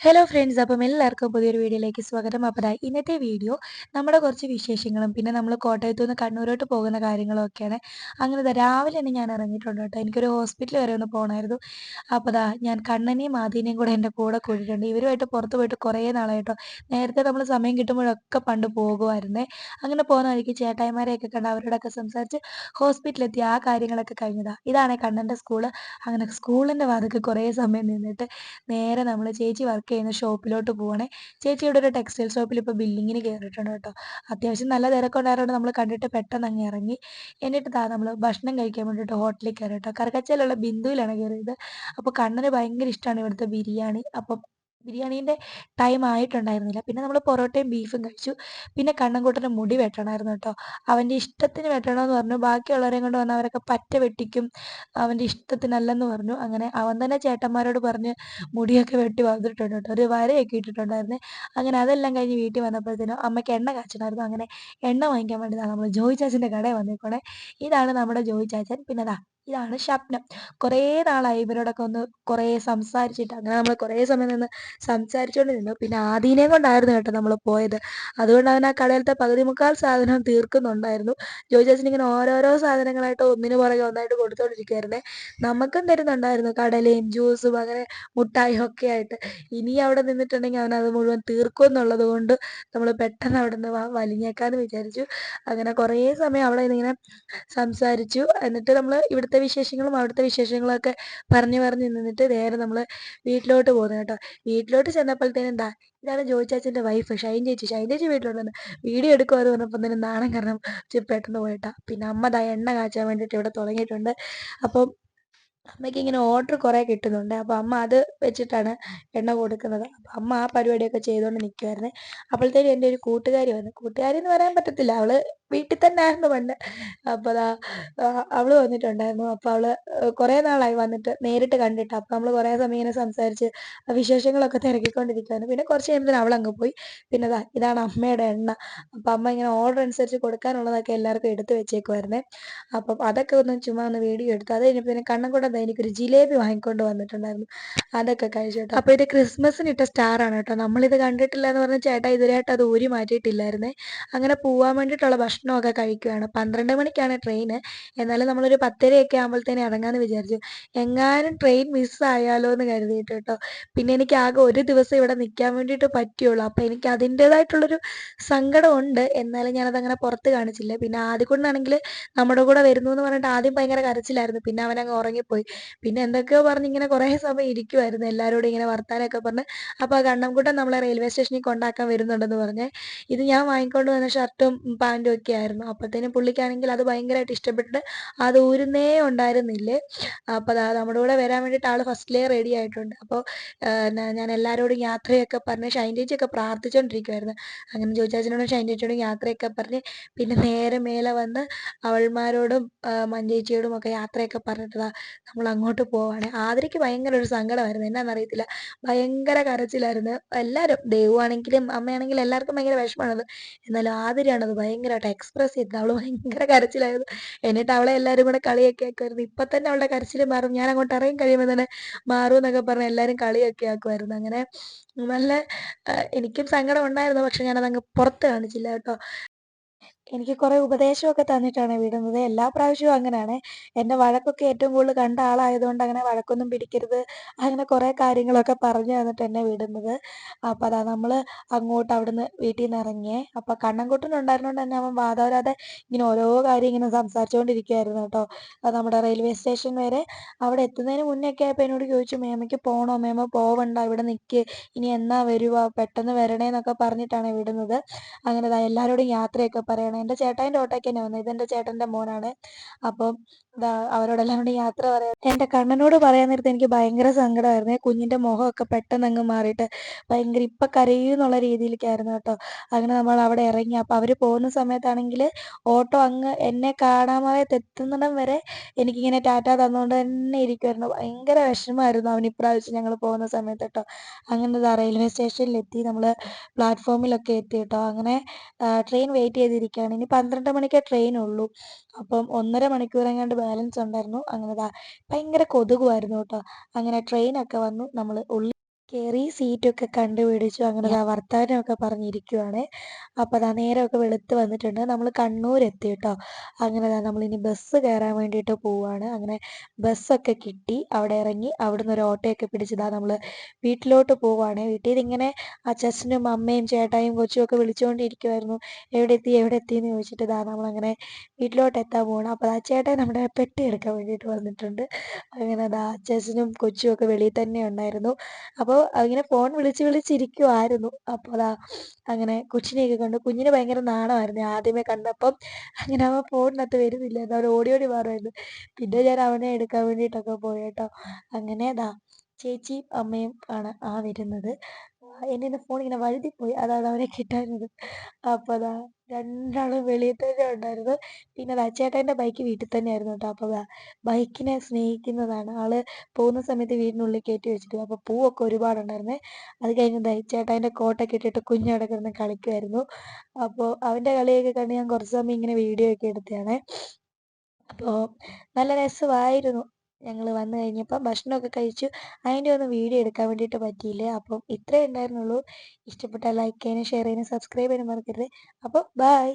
Hello friends അപ്പം എല്ലാവർക്കും പുതിയൊരു വീഡിയോയിലേക്ക് സ്വാഗതം. അപ്പോൾ ഇന്നത്തെ വീഡിയോ നമ്മുടെ കുറച്ച് വിശേഷങ്ങളും പിന്നെ നമ്മൾ കോട്ടയത്തു നിന്ന് കണ്ണൂരോട്ട് പോകുന്ന കാര്യങ്ങളൊക്കെയാണ്. അങ്ങനെ ഇതാ രാവിലെ തന്നെ ഞാൻ ഇറങ്ങിയിട്ടുണ്ട് കേട്ടോ. എനിക്കൊരു ഹോസ്പിറ്റൽ വരെ ഒന്ന് പോകണമായിരുന്നു അപ്പോൾ ദാ ഞാൻ കണ്ണനെയും ആദീനെയും കൂടെ എന്റെ കൂടെ കൂടിയിട്ടുണ്ട് ഇവരുമായിട്ട് പുറത്ത് പോയിട്ട് കുറേ നാളായിട്ടോ. നേരത്തെ നമ്മൾ സമയം കിട്ടുമ്പോഴൊക്കെ പണ്ട് പോകുമായിരുന്നേ. അങ്ങനെ പോകുന്ന വഴിക്ക് ചേട്ടായിമാരെയൊക്കെ കണ്ട് അവരോടൊക്കെ സംസാരിച്ച് ഹോസ്പിറ്റലെത്തി ആ കാര്യങ്ങളൊക്കെ കഴിഞ്ഞതാണ് ഇതാണ് കണ്ണന്റെ സ്കൂൾ അങ്ങനെ സ്കൂളിന്റെ വാതൊക്കെ കുറേ സമയം നിന്നിട്ട് നേരെ നമ്മൾ ചേച്ചി വർക്ക് ചെയ്യുന്ന ഷോപ്പിലോട്ട് പോവാണേ. ചേച്ചി ഇവിടെ ഒരു ടെക്സ്റ്റൈൽ ഷോപ്പിൽ ഇപ്പോൾ ബില്ലിങ്ങിന് കയറിയിട്ടുണ്ട് കേട്ടോ. അത്യാവശ്യം നല്ല തിരക്കുണ്ടായതുകൊണ്ട് നമ്മൾ കണ്ടിട്ട് പെട്ടെന്ന് അങ്ങ് ഇറങ്ങി. എന്നിട്ട് താ നമ്മൾ ഭക്ഷണം കഴിക്കാൻ വേണ്ടിയിട്ട് ഹോട്ടലിൽ കയറി കേട്ടോ. കറക്കച്ചയിലുള്ള ബിന്ദുവിലാണ് കയറിയത് അപ്പോൾ കണ്ണന് ഭയങ്കര ഇഷ്ടമാണ് ഇവിടുത്തെ ബിരിയാണി. അപ്പം ബിരിയാണീന്റെ ടൈം ആയിട്ടുണ്ടായിരുന്നില്ല. പിന്നെ നമ്മൾ പൊറോട്ടയും ബീഫും കഴിച്ചു. പിന്നെ കണ്ണൻകുട്ടന്റെ മുടി വെട്ടണമായിരുന്നു കേട്ടോ. അവന്റെ ഇഷ്ടത്തിന് വെട്ടണമെന്ന് പറഞ്ഞു. ബാക്കിയുള്ളവരെയും കൊണ്ട് വന്ന് അവരൊക്കെ പറ്റ വെട്ടിക്കും. അവന്റെ ഇഷ്ടത്തിനല്ലെന്ന് പറഞ്ഞു. അങ്ങനെ അവൻ തന്നെ ചേട്ടന്മാരോട് പറഞ്ഞ് മുടിയൊക്കെ വെട്ടി വന്നിട്ടുണ്ട് കേട്ടോ. ഒരു വരയൊക്കെ ഇട്ടിട്ടുണ്ടായിരുന്നേ. അങ്ങനെ അതെല്ലാം കഴിഞ്ഞ് വീട്ടിൽ വന്നപ്പോഴത്തേനും അമ്മയ്ക്ക് എണ്ണ കാച്ചണമായിരുന്നു അങ്ങനെ എണ്ണ വാങ്ങിക്കാൻ വേണ്ടി നമ്മൾ ജോയി ചാച്ചന്റെ കടയിൽ വന്നേക്കണേ ഇതാണ് നമ്മുടെ ജോയി ചാച്ചൻ പിന്നെ ദാ ഇതാണ് ശബ്നം. കുറേ നാളായി ഇവരോടൊക്കെ ഒന്ന് കുറേ സംസാരിച്ചിട്ട്. അങ്ങനെ നമ്മൾ കുറേ സമയം നിന്ന് സംസാരിച്ചുകൊണ്ട് നിന്നു പിന്നെ ആദീനെയും കൊണ്ടായിരുന്നു കേട്ടോ നമ്മൾ പോയത്. അതുകൊണ്ട് അവൻ ആ കടയിലത്തെ പകുതി മുക്കാൽ സാധനം തീർക്കുന്നുണ്ടായിരുന്നു. ജോജാച്ചൻ ഇങ്ങനെ ഓരോരോ സാധനങ്ങളായിട്ട് ഒന്നിനു പുറകെ ഒന്നായിട്ട് കൊടുത്തോണ്ടിരിക്കുവായിരുന്നേ. നമുക്കും തരുന്നുണ്ടായിരുന്നു കടലയും ജ്യൂസും അങ്ങനെ മുട്ടായും ഒക്കെ ആയിട്ട്. ഇനി അവിടെ നിന്നിട്ടുണ്ടെങ്കിൽ അവൻ അത് മുഴുവൻ തീർക്കും എന്നുള്ളത് കൊണ്ട് നമ്മൾ പെട്ടെന്ന് അവിടെ നിന്ന് വലിഞ്ഞേക്കാന്ന് വിചാരിച്ചു. അങ്ങനെ കുറേ സമയം അവിടെ ഇങ്ങനെ സംസാരിച്ചു. എന്നിട്ട് നമ്മൾ ഇവിടുത്തെ വിശേഷങ്ങളും അവിടുത്തെ വിശേഷങ്ങളൊക്കെ പറഞ്ഞു പറഞ്ഞ് നിന്നിട്ട് നേരെ നമ്മൾ വീട്ടിലോട്ട് പോകുന്നു കേട്ടോ. വീട്ടിലോട്ട് ചെന്നപ്പോഴത്തേനും എന്താ ഇതാണ് ജോയിച്ചാച്ചന്റെ വൈഫ് ഷൈൻ ചേച്ചി. ഷൈൻ ചേച്ചി വീട്ടിലുണ്ടെന്ന് വീഡിയോ എടുക്കുമെന്ന് പറഞ്ഞപ്പോൾ തന്നെ നാണം കാരണം പെട്ടെന്ന് പോയിട്ടാ. പിന്നെ അമ്മ ദാ എണ്ണ കാച്ചാൻ വേണ്ടിയിട്ട് ഇവിടെ തുടങ്ങിയിട്ടുണ്ട്. അപ്പം അമ്മയ്ക്ക് ഇങ്ങനെ ഓർഡർ കുറേ കിട്ടുന്നുണ്ട്. അപ്പോൾ അമ്മ അത് വെച്ചിട്ടാണ് എണ്ണ കൊടുക്കുന്നത്. അപ്പോൾ അമ്മ ആ പരിപാടിയൊക്കെ ചെയ്തുകൊണ്ട് നിൽക്കുമായിരുന്നേ അപ്പോഴത്തേക്കും എന്റെ ഒരു കൂട്ടുകാരി വന്നു കൂട്ടുകാരി എന്ന് പറയാൻ പറ്റത്തില്ല. അവൾ വീട്ടിൽ തന്നെ ആയിരുന്നു പണ്ട് അപ്പോൾ അതാ അവൾ വന്നിട്ടുണ്ടായിരുന്നു. അപ്പോൾ അവൾ കുറേ നാളായി വന്നിട്ട് നേരിട്ട് കണ്ടിട്ട്. അപ്പോൾ നമ്മൾ കുറേ സമയം ഇങ്ങനെ സംസാരിച്ച് വിശേഷങ്ങളൊക്കെ തിരക്കിക്കൊണ്ടിരിക്കുവായിരുന്നു. പിന്നെ കുറച്ച് കഴിയുമ്പോൾ അവൾ അങ്ങ് പോയി. പിന്നെ അതാ ഇതാണ് അമ്മയുടെ എണ്ണ. അപ്പം അമ്മ ഇങ്ങനെ ഓർഡർ അനുസരിച്ച് കൊടുക്കാനുള്ളതൊക്കെ എല്ലാവർക്കും എടുത്തു വെച്ചേക്കുമായിരുന്നേ അപ്പം അതൊക്കെ ഒന്ന് ചുമ്മാ ഒന്ന് വീഡിയോ എടുത്തു അത് കഴിഞ്ഞപ്പോൾ പിന്നെ കണ്ണൻകുട്ടൻ എനിക്കൊരു ജിലേബി വാങ്ങിക്കൊണ്ട് വന്നിട്ടുണ്ടായിരുന്നു. അതൊക്കെ കഴിച്ചു കേട്ടോ. അപ്പോൾ ഇത് ക്രിസ്മസിന് ഇട്ട സ്റ്റാർ ആണ് കേട്ടോ. നമ്മളിത് കണ്ടിട്ടില്ല എന്ന് പറഞ്ഞ ചേട്ടാ ഇതുവരെയായിട്ട് അത് ഊരി മാറ്റിയിട്ടില്ലായിരുന്നേ. അങ്ങനെ പോവാൻ വേണ്ടിയിട്ടുള്ള ഭക്ഷണമൊക്കെ കഴിക്കുകയാണ് പന്ത്രണ്ട് മണിക്കാണ് ട്രെയിൻ എന്നാലും നമ്മളൊരു പത്തരയൊക്കെ ആകുമ്പോഴത്തേനെ ഇറങ്ങാമെന്ന് വിചാരിച്ചു. എങ്ങാനും ട്രെയിൻ മിസ്സായാലോ എന്ന് കരുതിയിട്ട് കേട്ടോ. പിന്നെ എനിക്ക് ആകെ ഒരു ദിവസം ഇവിടെ നിൽക്കാൻ വേണ്ടിയിട്ട് പറ്റിയുള്ളൂ. അപ്പോൾ എനിക്ക് അതിന്റേതായിട്ടുള്ളൊരു സങ്കടമുണ്ട്. എന്നാലും ഞാനത് അങ്ങനെ പുറത്ത് കാണിച്ചില്ല. പിന്നെ ആദ്യം കൊണ്ടാണെങ്കിൽ നമ്മുടെ കൂടെ വരുന്നു എന്ന് പറഞ്ഞിട്ട് ആദ്യം ഭയങ്കര കരച്ചിലായിരുന്നു. പിന്നെ അവൻ അങ്ങ് ഉറങ്ങിപ്പോയി. പിന്നെ എന്തൊക്കെയോ പറഞ്ഞ് ഇങ്ങനെ കുറേ സമയം ഇരിക്കുമായിരുന്നു എല്ലാവരോടും ഇങ്ങനെ വർത്താനമൊക്കെ പറഞ്ഞ്. അപ്പോൾ ആ കണ്ണംകൂട്ടം നമ്മളെ റെയിൽവേ സ്റ്റേഷനിൽ കൊണ്ടാക്കാൻ വരുന്നുണ്ടെന്ന് പറഞ്ഞ്. ഇത് ഞാൻ വാങ്ങിക്കൊണ്ട് വന്ന ഷർട്ടും പാന്റും ഒക്കെ ആയിരുന്നു. അപ്പോഴത്തേനും പുള്ളിക്കാണെങ്കിൽ അത് ഭയങ്കരമായിട്ട് ഇഷ്ടപ്പെട്ടിട്ട് അത് ഊരുന്നേ ഉണ്ടായിരുന്നില്ലേ. അപ്പോൾ അതാ നമ്മുടെ കൂടെ വരാൻ വേണ്ടിട്ട് ആൾ ഫസ്റ്റിലേ റെഡി ആയിട്ടുണ്ട്. അപ്പോൾ ഞാൻ എല്ലാവരോടും യാത്രയൊക്കെ പറഞ്ഞ് ഷൈൻ ചേച്ചിയൊക്കെ പ്രാർത്ഥിച്ചുകൊണ്ടിരിക്കുമായിരുന്നു അങ്ങനെ ജോജാച്ചനോടും ഷൈൻ ചേച്ചിയോടും യാത്രയൊക്കെ പറഞ്ഞ് പിന്നെ നേരെ മേലെ വന്ന് അവൾമാരോടും മഞ്ചേച്ചിയോടും ഒക്കെ യാത്രയൊക്കെ പറഞ്ഞിട്ടതാ നമ്മൾ അങ്ങോട്ട് പോവാണ്. ആതിരയ്ക്ക് ഭയങ്കര ഒരു സങ്കടമായിരുന്നു. എന്നാന്നറിയത്തില്ല. ഭയങ്കര കരച്ചിലായിരുന്നു. എല്ലാവരും ദൈവമാണെങ്കിലും അമ്മയാണെങ്കിലും എല്ലാവർക്കും ഭയങ്കര വിഷമമാണത്. എന്നാലും ആതിരയാണത് ഭയങ്കരമായിട്ട് എക്സ്പ്രസ് ചെയ്തത് അവൾ ഭയങ്കര കരച്ചിലായിരുന്നു. എന്നിട്ട് അവളെ എല്ലാവരും കൂടെ കളിയൊക്കെ ആക്കുമായിരുന്നു. ഇപ്പൊ തന്നെ അവളുടെ കരച്ചിൽ മാറും. ഞാൻ അങ്ങോട്ട് ഇറങ്ങി കഴിയുമ്പോൾ തന്നെ മാറും എന്നൊക്കെ പറഞ്ഞ് എല്ലാവരും കളിയൊക്കെ ആക്കുമായിരുന്നു. അങ്ങനെ നല്ല എനിക്കും സങ്കടം ഉണ്ടായിരുന്നു. പക്ഷെ ഞാനതങ്ങ് പുറത്ത് കാണിച്ചില്ല കേട്ടോ. എനിക്ക് കുറേ ഉപദേശമൊക്കെ തന്നിട്ടാണ് വിടുന്നത്. എല്ലാ പ്രാവശ്യവും അങ്ങനെയാണ് എന്നെ വഴക്കൊക്കെ ഏറ്റവും കൂടുതൽ കണ്ട ആളായതുകൊണ്ട് അങ്ങനെ വഴക്കൊന്നും പിടിക്കരുത്. അങ്ങനെ കുറെ കാര്യങ്ങളൊക്കെ പറഞ്ഞു തന്നിട്ട് എന്നെ വിടുന്നത്. അപ്പൊ അതാ നമ്മൾ അങ്ങോട്ട് അവിടുന്ന് വീട്ടിൽ നിന്ന് ഇറങ്ങിയേ അപ്പൊ കണ്ണൻകുട്ടൻ ഉണ്ടായിരുന്നതുകൊണ്ട് തന്നെ അവൻ വാതാവരാതെ ഇങ്ങനെ ഓരോ കാര്യം ഇങ്ങനെ സംസാരിച്ചുകൊണ്ടിരിക്കുകയായിരുന്നു കേട്ടോ. അത് നമ്മുടെ റെയിൽവേ സ്റ്റേഷൻ വരെ അവിടെ എത്തുന്നതിന് മുന്നേ ഒക്കെ ആയപ്പോ എന്നോട് ചോദിച്ചു മേമയ്ക്ക് പോണോ? മേമ പോവണ്ട. ഇവിടെ നിൽക്ക് ഇനി എന്നാ വരുവാ? പെട്ടെന്ന് വരണേന്നൊക്കെ പറഞ്ഞിട്ടാണ് വിടുന്നത്. അങ്ങനെ എല്ലാരോടും യാത്രയൊക്കെ പറയണം. എന്റെ ചേട്ടായിന്റെ ഓട്ടോയ്ക്ക് തന്നെ വന്നത്. ഇതെന്റെ ചേട്ടന്റെ മോനാണ്. അപ്പം അവരോടെല്ലാം കൂടി യാത്ര പറയാം എന്റെ കണ്ണനോട് പറയാൻ നേരത്തെ എനിക്ക് ഭയങ്കര സങ്കടമായിരുന്നു. കുഞ്ഞിന്റെ മുഖമൊക്കെ പെട്ടെന്ന് അങ്ങ് മാറിയിട്ട് ഭയങ്കര ഇപ്പം കരയുന്നുള്ള രീതിയിലേക്കായിരുന്നു കേട്ടോ. അങ്ങനെ നമ്മൾ അവിടെ ഇറങ്ങി. അപ്പം അവർ പോകുന്ന സമയത്താണെങ്കിൽ ഓട്ടോ അങ്ങ് എന്നെ കാണാമായത് എത്തുന്നിടം വരെ എനിക്കിങ്ങനെ ടാറ്റ തന്നുകൊണ്ട് തന്നെ ഇരിക്കുമായിരുന്നു ഭയങ്കര വിഷമമായിരുന്നു അവൻ ഇപ്രാവശ്യം ഞങ്ങൾ പോകുന്ന സമയത്ത് കേട്ടോ. അങ്ങനെ റെയിൽവേ സ്റ്റേഷനിലെത്തി. നമ്മൾ പ്ലാറ്റ്ഫോമിലൊക്കെ എത്തി കേട്ടോ. അങ്ങനെ ട്രെയിൻ വെയിറ്റ് ചെയ്തിരിക്കുകയാണ്. ഇനി പന്ത്രണ്ട് മണിക്കേ ട്രെയിൻ ഉള്ളൂ. അപ്പം ഒന്നര മണിക്കൂർ എങ്ങാണ്ട് ബാലൻസ് ഉണ്ടായിരുന്നു. അങ്ങനെ ഭയങ്കര കൊതുകുമായിരുന്നു കേട്ടോ. അങ്ങനെ ട്രെയിനൊക്കെ വന്നു. നമ്മൾ ഉള്ളിൽ കയറി സീറ്റൊക്കെ കണ്ടുപിടിച്ചു അങ്ങനെ ദാ വർത്താനമൊക്കെ പറഞ്ഞിരിക്കുവാണ്. അപ്പോൾ അതാ നേരമൊക്കെ വെളുത്ത് വന്നിട്ടുണ്ട്. നമ്മൾ കണ്ണൂർ എത്തി കേട്ടോ അങ്ങനെ നമ്മൾ ഇനി ബസ് കയറാൻ വേണ്ടിയിട്ട് പോവാണ്. അങ്ങനെ ബസ്സൊക്കെ കിട്ടി. അവിടെ ഇറങ്ങി അവിടുന്ന് ഒരു ഓട്ടോയൊക്കെ പിടിച്ചതാ നമ്മൾ വീട്ടിലോട്ട് പോവാണ്. വീട്ടിൽ ഇതിങ്ങനെ അച്ഛനും അമ്മയും ചേട്ടായും കൊച്ചും ഒക്കെ വിളിച്ചുകൊണ്ടിരിക്കുവായിരുന്നു എവിടെ എത്തി എവിടെ എത്തി എന്ന് ചോദിച്ചിട്ട് ഇതാ നമ്മളങ്ങനെ വീട്ടിലോട്ട് എത്താൻ പോവാണ്. അപ്പോൾ ആ ചേട്ടൻ നമ്മുടെ പെട്ടി എടുക്കാൻ വേണ്ടിയിട്ട് വന്നിട്ടുണ്ട്. അങ്ങനെ അതാ അച്ഛനും കൊച്ചും ഒക്കെ വെളിയിൽ തന്നെ ഉണ്ടായിരുന്നു. അപ്പോൾ ഇങ്ങനെ ഫോൺ വിളിച്ച് വിളിച്ചിരിക്കുമായിരുന്നു അപ്പോൾ അതാ അങ്ങനെ കൊച്ചിനെയൊക്കെ കണ്ടു. കുഞ്ഞിന് ഭയങ്കര നാണമായിരുന്നു. ആദ്യമേ കണ്ടപ്പം അങ്ങനെ അവൻ ഫോണിനകത്ത് വരുന്നില്ലായിരുന്നു. അവൻ ഓടി ഓടി മാറുമായിരുന്നു. പിന്നെ ഞാൻ അവനെ എടുക്കാൻ വേണ്ടിയിട്ടൊക്കെ പോയി കേട്ടോ. അങ്ങനെ അതാ ചേച്ചി അമ്മയും ആണ് ആ വരുന്നത്. എന്റെ ഫോൺ ഇങ്ങനെ വഴുതിപ്പോയി. അതാണ് അവനെ കിട്ടാഞ്ഞത്. അപ്പോൾ അതാ രണ്ടാളും വെളിയിൽ തന്നെ ഉണ്ടായിരുന്നു. പിന്നെ ദാ ചേട്ടായിന്റെ ബൈക്ക് വീട്ടിൽ തന്നെ ആയിരുന്നു കേട്ടോ അപ്പോൾ ബൈക്കിനെ സ്നേഹിക്കുന്നതാണ്. ആൾ പോകുന്ന സമയത്ത് വീടിനുള്ളിൽ കയറ്റി വെച്ചിട്ട് അപ്പോൾ പൂവൊക്കെ ഒരുപാടുണ്ടായിരുന്നേ. അത് കഴിഞ്ഞ് ദാ ചേട്ടായിന്റെ കോട്ടൊക്കെ ഇട്ടിട്ട് കുഞ്ഞവിടെ കിടന്ന് കളിക്കുമായിരുന്നു അപ്പോൾ അവന്റെ കളിയൊക്കെ കണ്ട് ഞാൻ കുറച്ച് സമയം ഇങ്ങനെ വീഡിയോ ഒക്കെ എടുത്തതാണ്. അപ്പോൾ നല്ല രസമായിരുന്നു. ഞങ്ങൾ വന്നു കഴിഞ്ഞപ്പോൾ ഭക്ഷണമൊക്കെ കഴിച്ചു. അതിന്റെ ഒന്നും വീഡിയോ എടുക്കാൻ വേണ്ടിയിട്ട് പറ്റിയില്ല. അപ്പം ഇത്രയേ ഉണ്ടായിരുന്നുള്ളൂ. ഇഷ്ടപ്പെട്ടാൽ ലൈക്ക് ചെയ്യാനും ഷെയർ ചെയ്യാനും സബ്സ്ക്രൈബ് ചെയ്യാനും മറക്കരുത്. അപ്പോൾ ബായ്